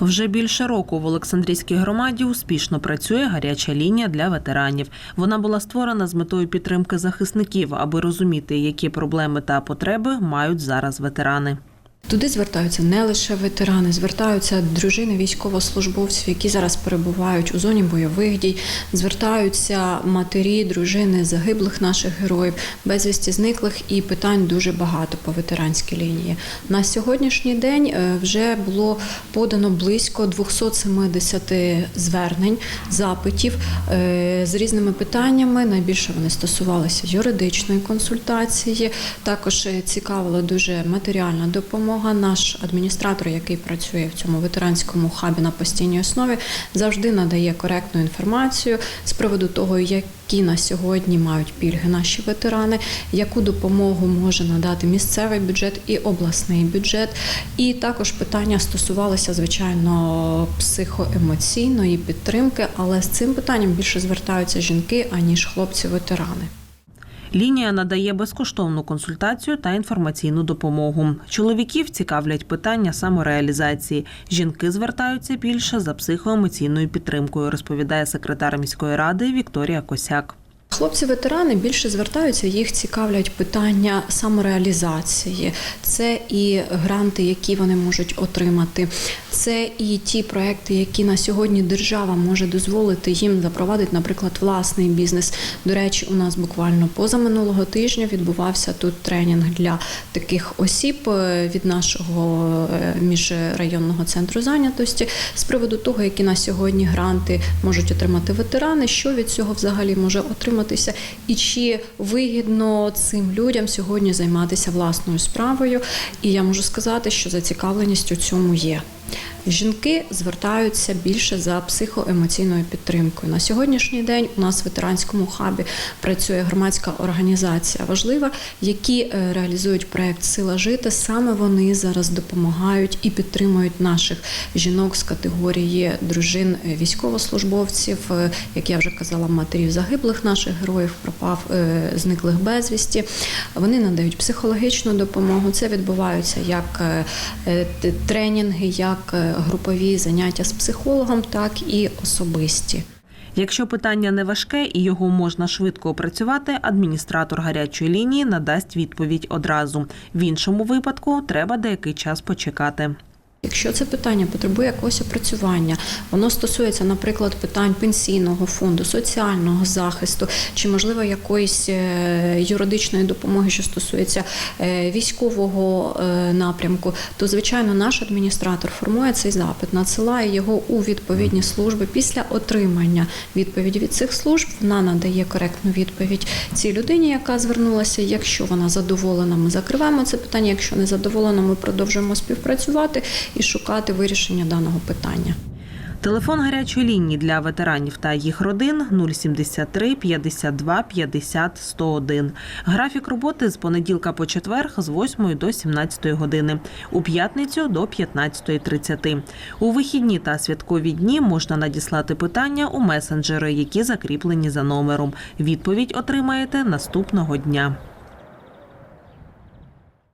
Вже більше року в Олександрійській громаді успішно працює гаряча лінія для ветеранів. Вона була створена з метою підтримки захисників, аби розуміти, які проблеми та потреби мають зараз ветерани. Туди звертаються не лише ветерани, звертаються дружини військовослужбовців, які зараз перебувають у зоні бойових дій, звертаються матері, дружини загиблих наших героїв, безвісті зниклих, і питань дуже багато по ветеранській лінії. На сьогоднішній день е, вже було подано близько 270 звернень, запитів е, з різними питаннями. Найбільше вони стосувалися юридичної консультації. Також е, цікавила дуже матеріальна допомога. Наш адміністратор, який працює в цьому ветеранському хабі на постійній основі, завжди надає коректну інформацію з приводу того, які на сьогодні мають пільги наші ветерани, яку допомогу може надати місцевий бюджет і обласний бюджет. І також питання стосувалися, звичайно, психоемоційної підтримки, але з цим питанням більше звертаються жінки аніж хлопці-ветерани. Лінія надає безкоштовну консультацію та інформаційну допомогу. Чоловіків цікавлять питання самореалізації. Жінки звертаються більше за психоемоційною підтримкою, розповідає секретар міської ради Вікторія Косяк. Хлопці-ветерани більше звертаються, їх цікавлять питання самореалізації. Це і гранти, які вони можуть отримати. Це і ті проекти, які на сьогодні держава може дозволити їм запровадити, наприклад, власний бізнес. До речі, у нас буквально позаминулого тижня відбувався тут тренінг для таких осіб е, від нашого е, міжрайонного центру зайнятості з приводу того, які на сьогодні гранти можуть отримати ветерани, що від цього взагалі може отриматися, і чи вигідно цим людям сьогодні займатися власною справою. І я можу сказати, що зацікавленість у цьому є. Жінки звертаються більше за психоемоційною підтримкою. На сьогоднішній день у нас в ветеранському хабі працює громадська організація важлива, які е, реалізують проект Сила жити. Саме вони зараз допомагають і підтримують наших жінок з категорії дружин військовослужбовців, е, як я вже казала, матерів загиблих наших героїв, пропав е, зниклих безвісті. Вони надають психологічну допомогу. Це відбуваються як тренінги, як е, групові заняття з психологом, так і особисті. Якщо питання не важке і його можна швидко опрацювати, адміністратор гарячої лінії надасть відповідь одразу. В іншому випадку треба деякий час почекати. Якщо це питання потребує якогось опрацювання, воно стосується, наприклад, питань пенсійного фонду, соціального захисту чи, можливо, якоїсь е, юридичної допомоги, що стосується е, військового е, напрямку, то звичайно наш адміністратор формує цей запит, надсилає його у відповідні служби. Після отримання відповіді від цих служб вона надає коректну відповідь цій людині, яка звернулася. Якщо вона задоволена, ми закриваємо це питання. Якщо не задоволена, ми продовжуємо співпрацювати і шукати вирішення даного питання. Телефон гарячої лінії для ветеранів та їх родин 073 52 50 101. Графік роботи з понеділка по четвер з 8 до 17 години, у п'ятницю до 15.30. У вихідні та святкові дні можна надіслати питання у месенджери, які закріплені за номером. Відповідь отримаєте наступного дня.